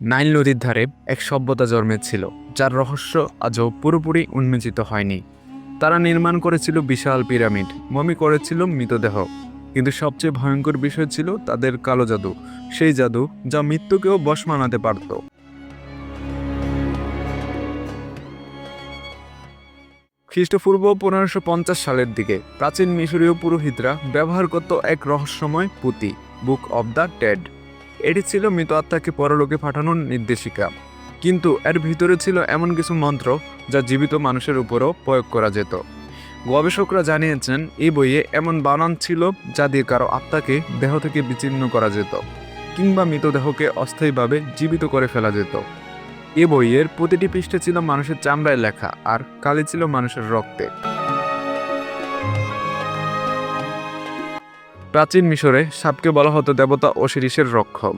Nile নদীর ধারে এক সভ্যতা জন্মেছিল, যার রহস্য আজও পুরোপুরি উন্মোচিত হয়নি। তারা নির্মাণ করেছিল বিশাল পিরামিড, মমি করেছিল মৃতদেহ। কিন্তু সবচেয়ে ভয়ঙ্কর বিষয় ছিল তাদের কালো জাদু, সেই জাদু যা মৃত্যুকেও বশ মানাতে পারত। খ্রিস্টপূর্ব পনেরোশো পঞ্চাশ সালের দিকে প্রাচীন মিশরীয় পুরোহিতরা ব্যবহার করত এক রহস্যময় পুঁতি, বুক অব দ্য ডেড। এটি ছিল মৃত আত্মাকে পরলোকে পাঠানোর নির্দেশিকা। কিন্তু এর ভিতরে ছিল এমন কিছু মন্ত্র যা জীবিত মানুষের উপরও প্রয়োগ করা যেত। গবেষকরা জানিয়েছেন এই বইয়ে এমন বানান ছিল যা দিয়ে কারও আত্মাকে দেহ থেকে বিচ্ছিন্ন করা যেত কিংবা মৃতদেহকে অস্থায়ীভাবে জীবিত করে ফেলা যেত। এ বইয়ের প্রতিটি পৃষ্ঠে ছিল মানুষের চামড়ায় লেখা আর কালি ছিল মানুষের রক্তে। প্রাচীন মিশরে সাপকে বলা হতো দেবতা অশিরিসের রক্ষক।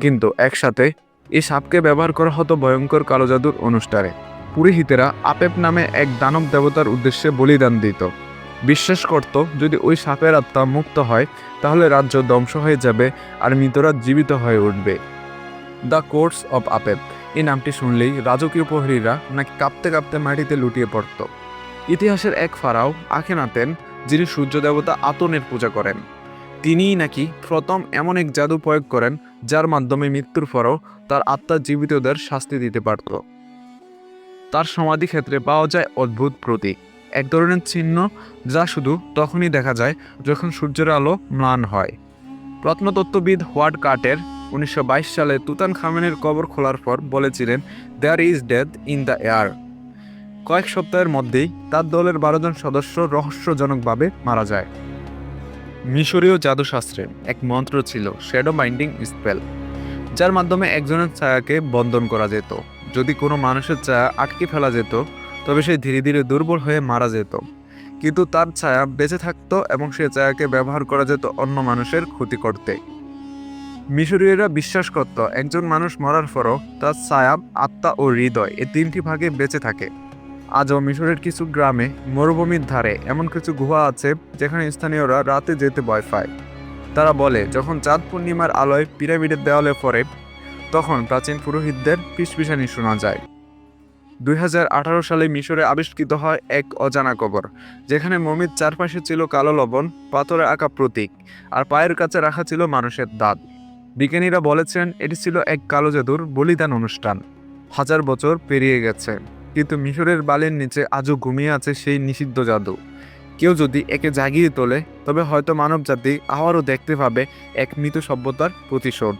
কিন্তু একসাথে এই সাপকে ব্যবহার করা হতো ভয়ঙ্কর কালো জাদুর অনুষ্ঠানে। পুরোহিতেরা আপেপ নামে এক দানব দেবতার উদ্দেশ্যে বলিদান দিত। বিশ্বাস করত, যদি ওই সাপের আত্মা মুক্ত হয়, তাহলে রাজ্য ধ্বংস হয়ে যাবে আর মৃতরা জীবিত হয়ে উঠবে। দ্য কোর্স অব আপেপ এই নামটি শুনলেই রাজকীয় প্রহরীরা নাকি কাঁপতে কাঁপতে মাটিতে লুটিয়ে পড়ত। ইতিহাসের এক ফারাও আখেনাতেন, যিনি সূর্য দেবতা আতনের পূজা করেন। তিনিই নাকি প্রথম এমন এক জাদু প্রয়োগ করেন, যার মাধ্যমে মৃত্যুর পরও তার আত্মা জীবিতদের শাস্তি দিতে পারত। তার সমাধি ক্ষেত্রে পাওয়া যায় অদ্ভুত প্রতীক, এক ধরনের চিহ্ন যা শুধু তখনই দেখা যায় যখন সূর্যের আলো ম্লান হয়। প্রত্নতত্ত্ববিদ হোয়ার্ড কার্টের উনিশশো সালে তুতান খামেনের কবর খোলার পর বলেছিলেন there is death in the air কয়েক সপ্তাহের মধ্যেই তার দলের বারো জন সদস্য রহস্যজনকভাবে মারা যায়। মিশরীয় জাদুশাস্ত্রে এক মন্ত্র ছিল শ্যাডো মাইন্ডিং স্পেল যার মাধ্যমে একজনের ছায়াকে বন্ধন করা যেত। যদি কোনো মানুষের ছায়া আটকে ফেলা যেত, তবে সে ধীরে ধীরে দুর্বল হয়ে মারা যেত। কিন্তু তার ছায়া বেঁচে থাকতো এবং সে ছায়াকে ব্যবহার করা যেত অন্য মানুষের ক্ষতি করতে। মিশরীয়রা বিশ্বাস করত, একজন মানুষ মরার পরও তার ছায়া, আত্মা ও হৃদয় এই তিনটি ভাগে বেঁচে থাকে। আজও মিশরের কিছু গ্রামে মরুভূমির ধারে এমন কিছু গুহা আছে যেখানে স্থানীয়রা রাতে যেতে ভয় পায়। তারা বলে, যখন চাঁদ পূর্ণিমার আলোয় পিরামিডের দেওয়ালে পড়ে, তখন প্রাচীন পুরোহিতদের পিসপিসানি শোনা যায়। দুই হাজার আঠারো সালে মিশরে আবিষ্কৃত হয় এক অজানা কবর, যেখানে মমির চারপাশে ছিল কালো লবণ, পাথরে আঁকা প্রতীক, আর পায়ের কাছে রাখা ছিল মানুষের দাঁত। বিজ্ঞানীরা বলেছেন, এটি ছিল এক কালো জাদুর বলিদান অনুষ্ঠান। হাজার বছর পেরিয়ে গেছে। কিন্তু মিশরের বালির নিচে আজও ঘুমিয়ে আছে সেই নিষিদ্ধ জাদু। কেউ যদি একে জাগিয়ে তোলে, তবে হয়তো মানবজাতি আবারও দেখতে পাবে এক মৃত সভ্যতার প্রতিশোধ।